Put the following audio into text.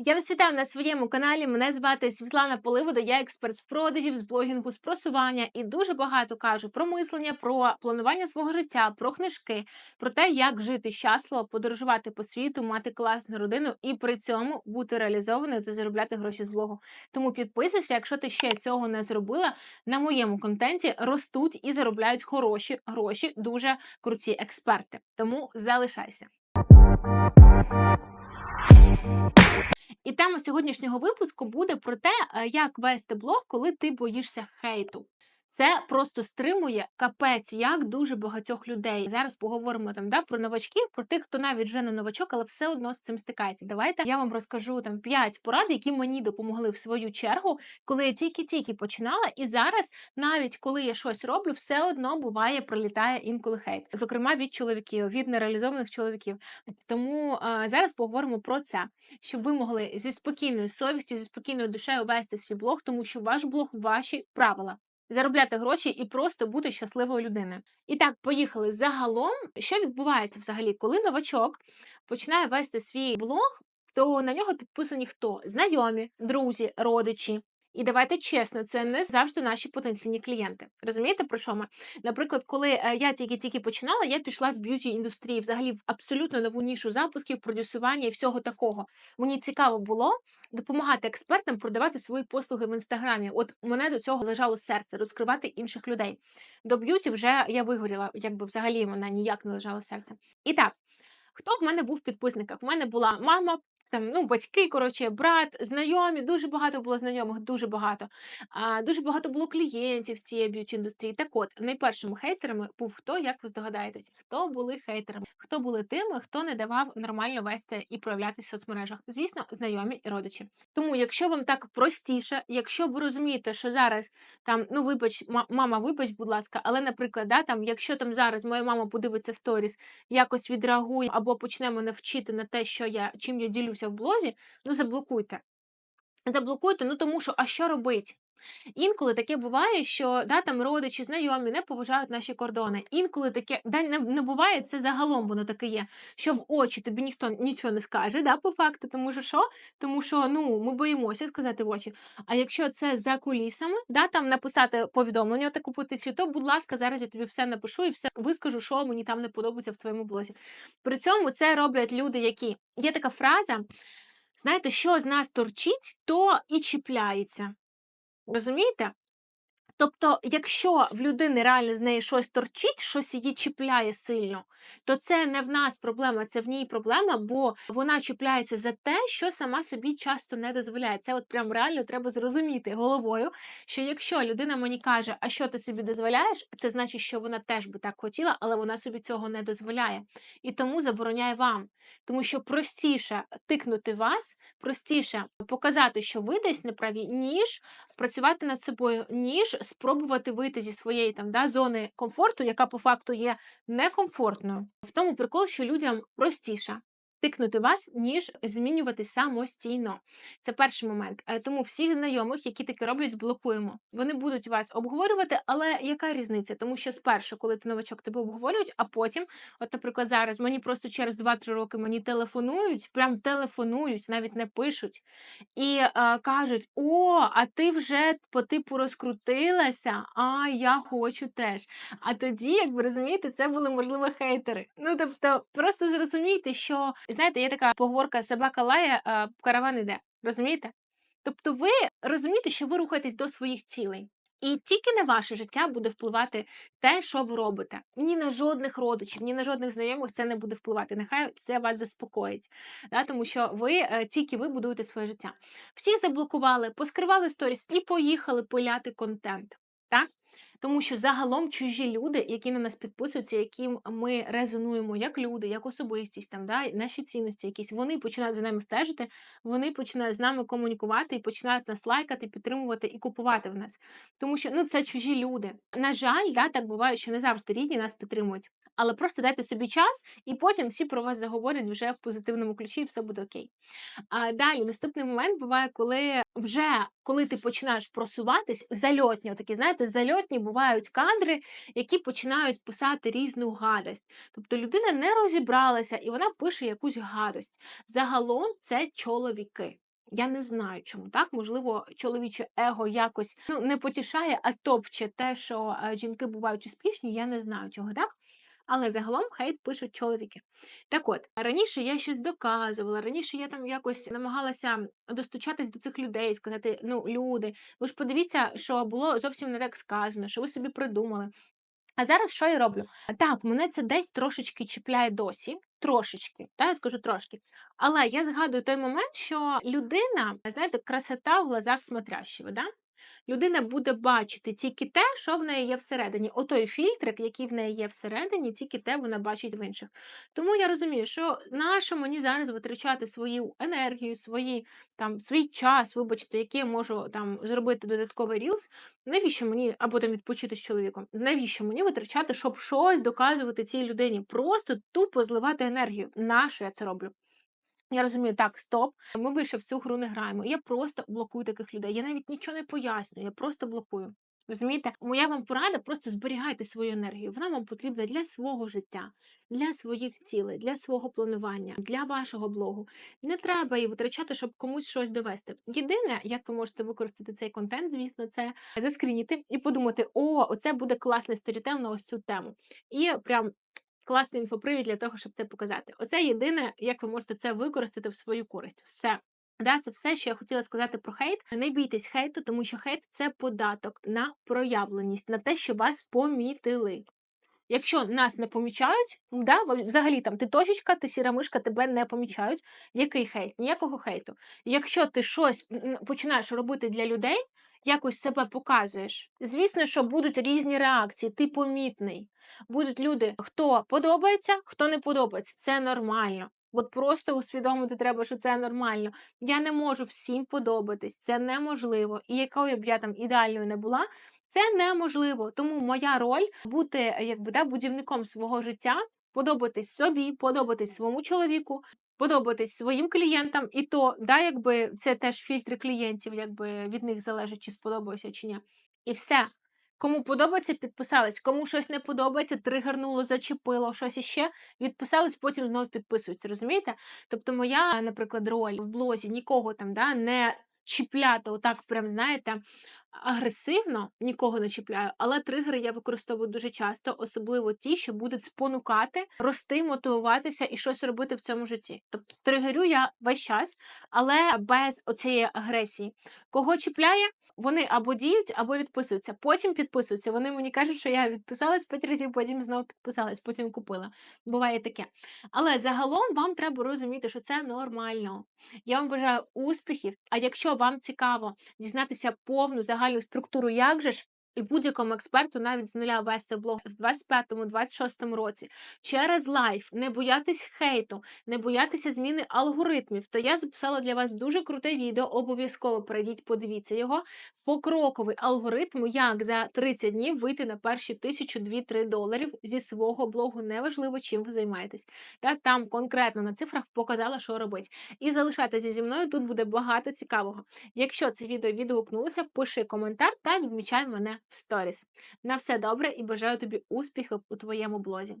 Я вас вітаю на своєму каналі. Мене звати Світлана Поливода, я експерт з продажів, з блогінгу, з просування і дуже багато кажу про мислення, про планування свого життя, про книжки, про те, як жити щасливо, подорожувати по світу, мати класну родину і при цьому бути реалізованою та заробляти гроші з блогу. Тому підписуйся, якщо ти ще цього не зробила. На моєму контенті ростуть і заробляють хороші гроші, дуже круті експерти. Тому залишайся. І тема сьогоднішнього випуску буде про те, е, як вести блог, коли ти боїшся хейту. Це просто стримує капець, як дуже багатьох людей. Зараз поговоримо там да, про новачків, про тих, хто навіть вже не новачок, але все одно з цим стикається. Давайте я вам розкажу там 5 порад, які мені допомогли в свою чергу, коли я тільки-тільки починала. І зараз, навіть коли я щось роблю, все одно буває, пролітає інколи хейт, зокрема від чоловіків, від нереалізованих чоловіків. Тому а, зараз поговоримо про це, щоб ви могли зі спокійною совістю, зі спокійною душею вести свій блог, тому що ваш блог ваші правила. Заробляти гроші і просто бути щасливою людиною. І так, поїхали. Загалом, що відбувається взагалі, коли новачок починає вести свій блог, то на нього підписані хто? Знайомі, друзі, родичі. І давайте чесно, це не завжди наші потенційні клієнти. Розумієте, про що ми? Наприклад, коли е, я тільки-тільки починала, я пішла з б'юті індустрії, взагалі в абсолютно нову нішу запусків, продюсування і всього такого. Мені цікаво було допомагати експертам продавати свої послуги в інстаграмі. От мене до цього лежало серце розкривати інших людей. До б'юті вже я вигоріла, якби взагалі мене ніяк не лежало серце. І так. Хто в мене був в підписниках? У мене була мама, там ну батьки, коротше, брат, знайомі. Дуже багато було знайомих, дуже багато. А дуже багато було клієнтів з цієї б'юті індустрії. Так от найпершими хейтерами був хто, як ви здогадаєтесь, хто були хейтерами, хто були тими, хто не давав нормально вести і проявлятися в соцмережах. Звісно, знайомі і родичі. Тому, якщо вам так простіше, якщо ви розумієте, що зараз там, ну вибач, ма- мама, вибач, будь ласка, але, наприклад, да, там, якщо там зараз моя мама подивиться сторіс, якось відреагує або почне мене вчити на те, що я чим я ділюся в блозі, ну заблокуйте. Заблокуйте, ну тому що, а що робить? Інколи таке буває, що да, там родичі, знайомі не поважають наші кордони. Інколи таке да, не, не буває, це загалом воно таке є, що в очі тобі ніхто нічого не скаже, да, по факту, тому що що? Тому що ну, ми боїмося сказати в очі. А якщо це за кулісами, да, там написати повідомлення, таку петицію, то, будь ласка, зараз я тобі все напишу і все вискажу, що мені там не подобається в твоєму блозі. При цьому це роблять люди, які є така фраза. Знаєте, що з нас торчить, то і чіпляється. Розумієте? Тобто, якщо в людини реально з неї щось торчить, щось її чіпляє сильно, то це не в нас проблема, це в ній проблема, бо вона чіпляється за те, що сама собі часто не дозволяє. Це от прям реально треба зрозуміти головою, що якщо людина мені каже, а що ти собі дозволяєш, це значить, що вона теж би так хотіла, але вона собі цього не дозволяє. І тому забороняє вам. Тому що простіше тикнути вас, простіше показати, що ви десь неправі, ніж працювати над собою, ніж спробувати вийти зі своєї там да, зони комфорту, яка по факту є некомфортною. В тому прикол, що людям простіше. Тикнути вас, ніж змінювати самостійно. Це перший момент. Е, Тому всіх знайомих, які таке роблять, блокуємо. Вони будуть вас обговорювати, але яка різниця? Тому що спершу, коли ти новачок, тебе обговорюють, а потім, от, наприклад, зараз мені просто через 2-3 роки мені телефонують, прям телефонують, навіть не пишуть, і е, кажуть: О, а ти вже по типу розкрутилася, а я хочу теж. А тоді, як ви розумієте, це були можливо хейтери. Ну тобто, просто зрозумійте, що знаєте, є така поговорка собака лає, а караван іде. Розумієте? Тобто, ви розумієте, що ви рухаєтесь до своїх цілей. І тільки на ваше життя буде впливати те, що ви робите. Ні на жодних родичів, ні на жодних знайомих це не буде впливати. Нехай це вас заспокоїть, да? тому що ви е, тільки ви будуєте своє життя. Всіх заблокували, поскривали сторіс і поїхали пиляти контент. Так? Тому що загалом чужі люди, які на нас підписуються, яким ми резонуємо як люди, як особистість, там, да, наші цінності якісь, вони починають за нами стежити, вони починають з нами комунікувати і починають нас лайкати, підтримувати і купувати в нас. Тому що ну, це чужі люди. На жаль, да, так буває, що не завжди рідні нас підтримують. Але просто дайте собі час, і потім всі про вас заговорять вже в позитивному ключі, і все буде окей. А далі наступний момент буває, коли вже коли ти починаєш просуватись, зальотні, такі, знаєте, зальотні бувають кадри, які починають писати різну гадость. Тобто людина не розібралася і вона пише якусь гадость. Загалом це чоловіки. Я не знаю, чому так. Можливо, чоловіче его якось ну, не потішає, а топче те, що е, жінки бувають успішні. Я не знаю, чого так. Але загалом хейт пишуть чоловіки. Так от, раніше я щось доказувала, раніше я там якось намагалася достучатись до цих людей, сказати: ну, люди, ви ж подивіться, що було зовсім не так сказано, що ви собі придумали. А зараз що я роблю? Так, мене це десь трошечки чіпляє досі, трошечки, та я скажу трошки. Але я згадую той момент, що людина, знаєте, красота в глазах смотрящого, да? Людина буде бачити тільки те, що в неї є всередині. Отой фільтрик, який в неї є всередині, тільки те вона бачить в інших. Тому я розумію, що нащо мені зараз витрачати свою енергію, свої, там, свій час, вибачте, який я можу там зробити додатковий рілс. Навіщо мені або там відпочити з чоловіком? Навіщо мені витрачати, щоб щось доказувати цій людині? Просто тупо зливати енергію. Нащо я це роблю? Я розумію, так, стоп, ми більше в цю гру не граємо. Я просто блокую таких людей. Я навіть нічого не пояснюю, я просто блокую. Розумієте? Моя вам порада, просто зберігайте свою енергію. Вона вам потрібна для свого життя, для своїх цілей, для свого планування, для вашого блогу. Не треба її витрачати, щоб комусь щось довести. Єдине, як ви можете використати цей контент, звісно, це заскрініти і подумати: о, оце буде класний сторітел на ось цю тему. І прям класний інфопривід для того, щоб це показати. Оце єдине, як ви можете це використати в свою користь. Все. Да, це все, що я хотіла сказати про хейт. Не бійтесь хейту, тому що хейт це податок на проявленість, на те, що вас помітили. Якщо нас не помічають, да, взагалі там ти точечка, ти сіра мишка, тебе не помічають. Який хейт? Ніякого хейту. Якщо ти щось починаєш робити для людей, якось себе показуєш. Звісно, що будуть різні реакції, ти помітний. Будуть люди, хто подобається, хто не подобається. Це нормально. От просто усвідомити треба, що це нормально. Я не можу всім подобатись, це неможливо. І якою б я там ідеальною не була, це неможливо. Тому моя роль бути якби да, будівником свого життя, подобатись собі, подобатись своєму чоловіку, подобатись своїм клієнтам, і то, да, якби це теж фільтри клієнтів, якби від них залежить, чи сподобався, чи ні. І все. Кому подобається, підписались. Кому щось не подобається, тригернуло, зачепило, щось іще, відписались, потім знову підписуються. Розумієте? Тобто, моя, наприклад, роль в блозі нікого там да, не чіпляти, отак, прям, знаєте, агресивно нікого не чіпляю, але тригери я використовую дуже часто, особливо ті, що будуть спонукати, рости, мотивуватися і щось робити в цьому житті. Тобто тригерю я весь час, але без оцієї агресії. Кого чіпляє? Вони або діють, або відписуються. Потім підписуються. Вони мені кажуть, що я відписалась п'ять разів, потім знову підписалась, потім купила. Буває таке. Але загалом вам треба розуміти, що це нормально. Я вам бажаю успіхів. А якщо вам цікаво дізнатися повну загальну структуру, як же ж і будь-якому експерту навіть з нуля вести блог в 25-26 році через лайф, не боятись хейту, не боятися зміни алгоритмів, то я записала для вас дуже круте відео. Обов'язково перейдіть, подивіться його. Покроковий алгоритм, як за 30 днів вийти на перші 1000-2-3 доларів зі свого блогу. Неважливо, чим ви займаєтесь. Я там конкретно на цифрах показала, що робити. І залишайтеся зі мною, тут буде багато цікавого. Якщо це відео відгукнулося, пиши коментар та відмічай мене в сторіс. На все добре і бажаю тобі успіхів у твоєму блозі.